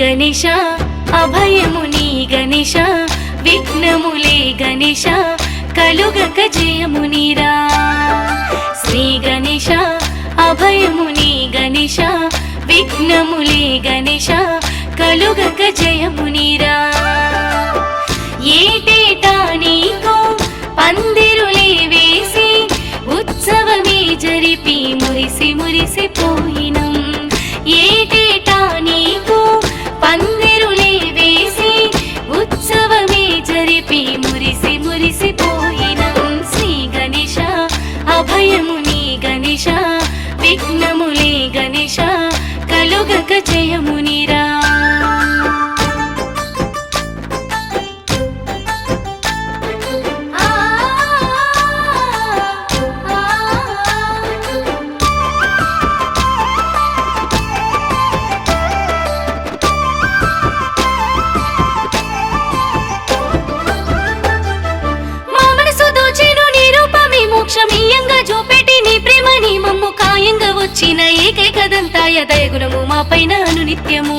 గణేశ అభయము నీ గణేశ విఘ్నములే గణేశ కలుగక జయము నీరా. శ్రీ గణేశ అభయము నీ గణేశ విఘ్నములే గణేశ కలుగక జయము నీరా. ఏటేటా నీకో పందిరులే వేసి ఉత్సవమే జరిపి మురిసి మురిసిపోయినం నీ మమ్ము కాయంగా వచ్చిన ఏకైకదంతాయ దయగుణము మా పైన అనునిత్యము.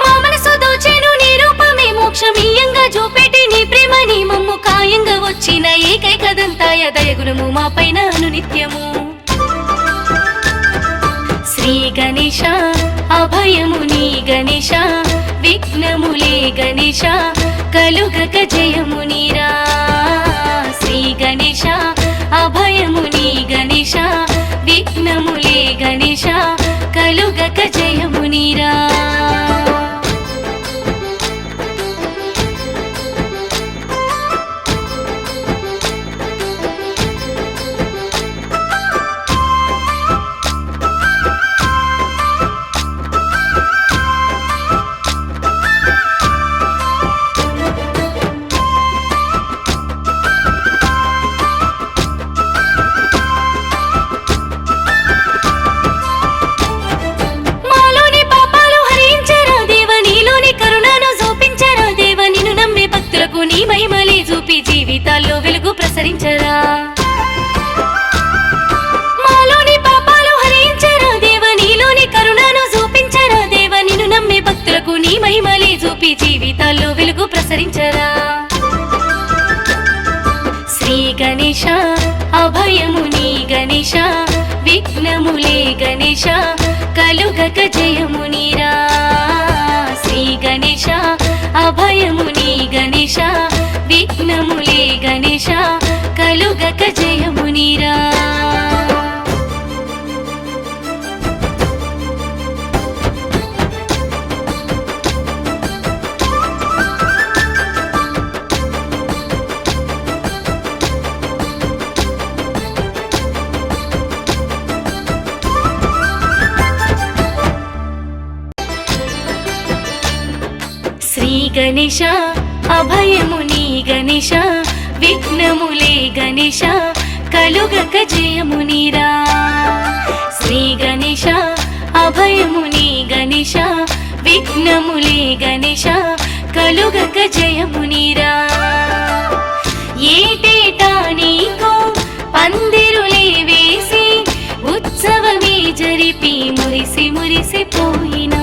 మా మనసు దోచేను నీ రూపమే మోక్షమీయంగా చూపెట్టి నీ ప్రేమని మమ్ము కాయంగా వచ్చిన ఏకైకదంతాయ దయగుణము మా పైన అనునిత్యము. శ్రీ గణేశ అభయము నీ గణేశ విఘ్నములే గణేశ కలుగక జయము నీరా. అనుసరించరా? శ్రీ గణేశ అభయము నీ గణేశ విఘ్నములే గణేశ కలుగక జయము నీరా? శ్రీ గణేశ అభయము నీ గణేశ విఘ్నములే గణేశ కలుగక జయము నీరా? శ్రీ గణేశ అభయముని గణేశ విఘ్నములే గణేశ కలుగక జయమునిరా. శ్రీ గణేశ అభయముని గణేశ విఘ్నములే గణేశ కలుగక జయమునిరా. ఏటేటా నీకు పందిరులే వేసి ఉత్సవమే జరిపి మురిసి మురిసిపోయినా